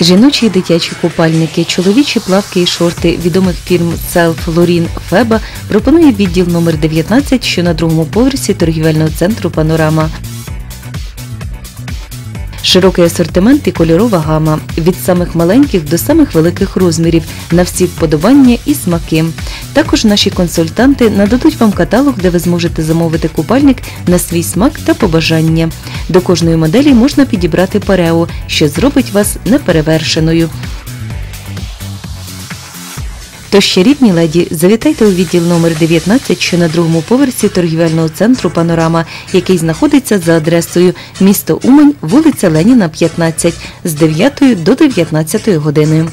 Жіночі і дитячі купальники, чоловічі плавки і шорти відомих фірм Self, Лорін, Феба пропонує відділ номер 19, що на другому поверсі торгівельного центру Панорама. Широкий асортимент і кольорова гама від самих маленьких до самих великих розмірів на всі вподобання і смаки. Також наші консультанти нададуть вам каталог, де ви зможете замовити купальник на свій смак та побажання. До кожної моделі можна підібрати парео, що зробить вас неперевершеною. Тож ще рідні леді, завітайте у відділ номер 19, що на другому поверсі торгівельного центру Панорама, який знаходиться за адресою місто Умань, вулиця Леніна, 15, з 9 до 19 години.